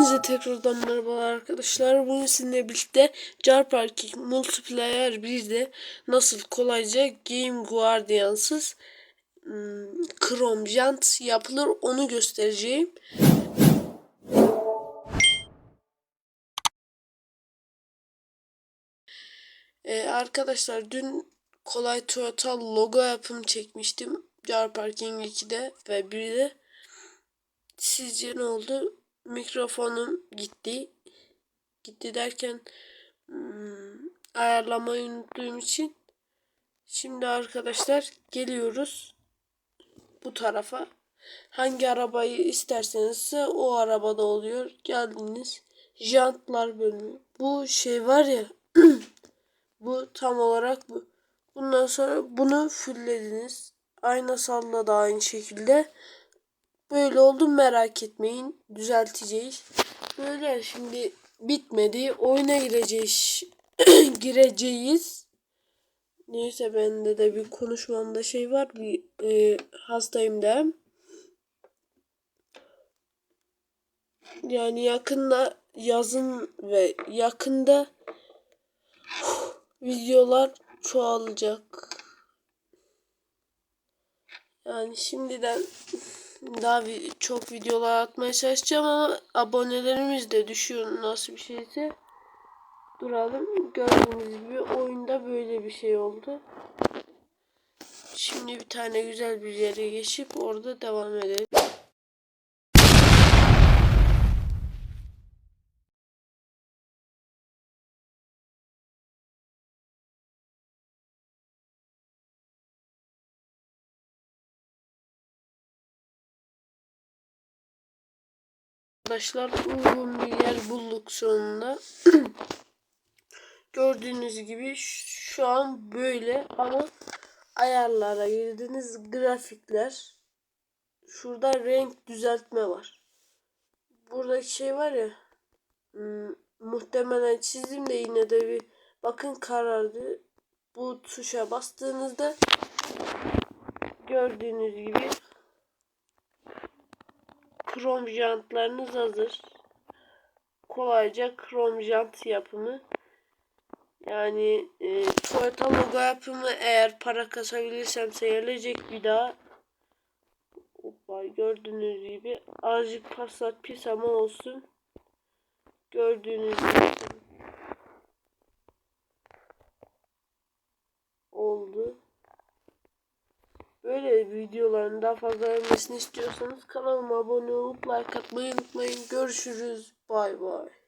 Hepinize tekrardan merhabalar arkadaşlar. Bugün sizinle birlikte Jar Parking Multiplayer 1'de nasıl kolayca Game Guardians'ız hmm, Chrome Jant yapılır onu göstereceğim. Ee, arkadaşlar dün kolay Toyota logo yapım çekmiştim. Jar Parking 2'de ve 1'de. Sizce ne oldu? Mikrofonum gitti. Gitti derken hmm, ayarlamayı unuttuğum için. Şimdi arkadaşlar geliyoruz bu tarafa. Hangi arabayı isterseniz o arabada oluyor. Geldiniz. Jantlar bölümü. Bu şey var ya bu tam olarak bu. Bundan sonra bunu fulllediniz. Ayna salla da aynı şekilde. Böyle oldu merak etmeyin. Düzelteceğiz. Böyle şimdi bitmedi. Oyuna gireceğiz. gireceğiz. Neyse bende de bir konuşmamda şey var. Bir e, hastayım da. Yani yakında yazın ve yakında videolar çoğalacak. Yani şimdiden daha bir, çok videolar atmaya çalışacağım ama abonelerimiz de düşüyor nasıl bir şeyse. Duralım. Gördüğünüz gibi oyunda böyle bir şey oldu. Şimdi bir tane güzel bir yere geçip orada devam edelim. Arkadaşlar uygun bir yer bulduk sonunda. Gördüğünüz gibi şu an böyle ama ayarlara girdiniz grafikler. Şurada renk düzeltme var. Buradaki şey var ya hmm, muhtemelen çizdim de yine de bir bakın karardı. Bu tuşa bastığınızda gördüğünüz gibi krom jantlarınız hazır. Kolayca krom jant yapımı. Yani e, Toyota logo yapımı eğer para kasabilirsem seyredilecek bir daha. Hoppa, gördüğünüz gibi azıcık Passat pis ama olsun. Gördüğünüz gibi oldu. Böyle videoların daha fazla gelmesini istiyorsanız kanalıma abone olup like atmayı unutmayın. Görüşürüz. Bay bay.